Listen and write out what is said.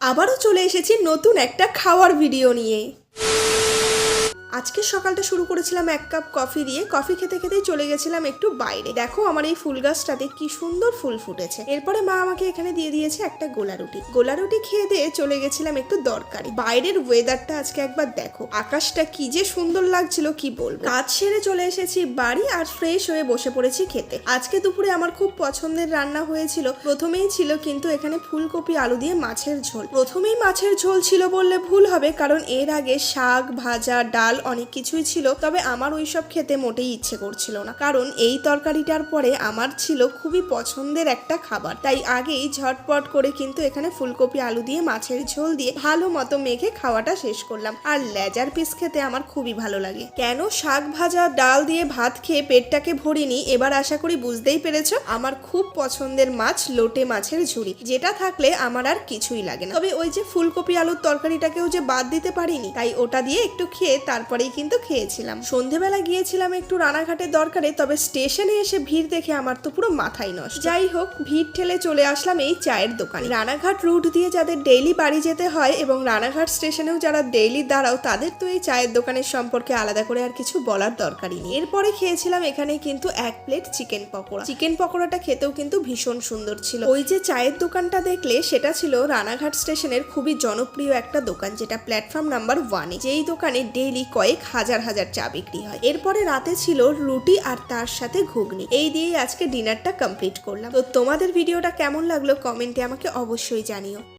আবারও চলে এসেছি নতুন একটা খাওয়ার ভিডিও নিয়ে। আজকে সকালটা শুরু করেছিলাম এক কাপ কফি দিয়ে। কফি খেতে খেতেই চলে গেছিলাম একটু বাইরে। দেখো আমার এই ফুল গাছটাতে কি সুন্দর ফুল ফুটেছে। এরপরে মা আমাকে এখানে দিয়ে দিয়েছে একটা গোলা রুটি গোলা রুটি খেয়ে দিয়ে চলে গেছিলাম একটু দরকারি। বাইরের ওয়েদারটা আজকে একবার দেখো। আকাশটা কি যে সুন্দর লাগছিল, কি বলব? কাজ সেরে চলে এসেছি বাড়ি আর ফ্রেশ হয়ে বসে পড়েছি খেতে। আজকে দুপুরে আমার খুব পছন্দের রান্না হয়েছিল। প্রথমেই ছিল কিন্তু এখানে ফুলকপি, আলু দিয়ে মাছের ঝোল। প্রথমেই মাছের ঝোল ছিল বললে ভুল হবে, কারণ এর আগে শাক, ভাজা, ডাল অনেক কিছুই ছিল, তবে আমার ওই সব খেতে মোটেই ইচ্ছে করছিল না। কারণ এই তরকারিটার পরে আমার ছিল খুবই পছন্দের একটা খাবার। তাই আগেই ঝটপট করে কিন্তু এখানে ফুলকপি, আলু দিয়ে, মাছের ঝোল দিয়ে ভালো মতো মেখে খাওয়াটা শেষ করলাম। আর লেজার পিস খেতে আমার খুবই ভালো লাগে। কেন শাক ভাজা, ডাল দিয়ে ভাত খেয়ে পেটটাকে ভরিনি, এবার আশা করি বুঝতেই পেরেছ, আমার খুব পছন্দের মাছ লোটে মাছের ঝুড়ি। যেটা থাকলে আমার আর কিছুই লাগে না। তবে ওই যে ফুলকপি, আলুর তরকারিটাকেও যে বাদ দিতে পারিনি, তাই ওটা দিয়ে একটু খেয়ে তারপরেই কিন্তু খেয়েছিলাম। সন্ধেবেলা গিয়েছিলাম একটু রানাঘাটের দরকারে, তবে স্টেশনে এসে ভিড় দেখে আমার তো পুরো মাথায় নষ্ট। যাই হোক, ভিড় ঠেলে চলে আসলাম এই চায়ের দোকানে। রানাঘাট রুট দিয়ে যাদের ডেইলি বাড়ি যেতে হয় এবং রানাঘাট স্টেশনেও যারা ডেইলি দাঁড়াও, তাদের তো এই চায়ের দোকানের সম্পর্কে আলাদা করে আর কিছু বলার দরকারই নেই। এরপরে খেয়েছিলাম এখানে কিন্তু এক প্লেট চিকেন পকোড়া। চিকেন পকোড়াটা খেতেও কিন্তু ভীষণ সুন্দর ছিল। ওই যে চায়ের দোকানটা দেখলে, সেটা ছিল রানাঘাট স্টেশনের খুবই জনপ্রিয় একটা দোকান, যেটা প্ল্যাটফর্ম নাম্বার ওয়ানে। যেই দোকানে ডেইলি কয়েক হাজার হাজার চা বিক্রি হয়। এরপরে রাতে ছিল রুটি আর তার সাথে ঘুগনি। এই দিয়েই আজকে ডিনারটা কমপ্লিট করলাম। তো তোমাদের ভিডিওটা কেমন লাগল কমেন্টে আমাকে অবশ্যই জানিও।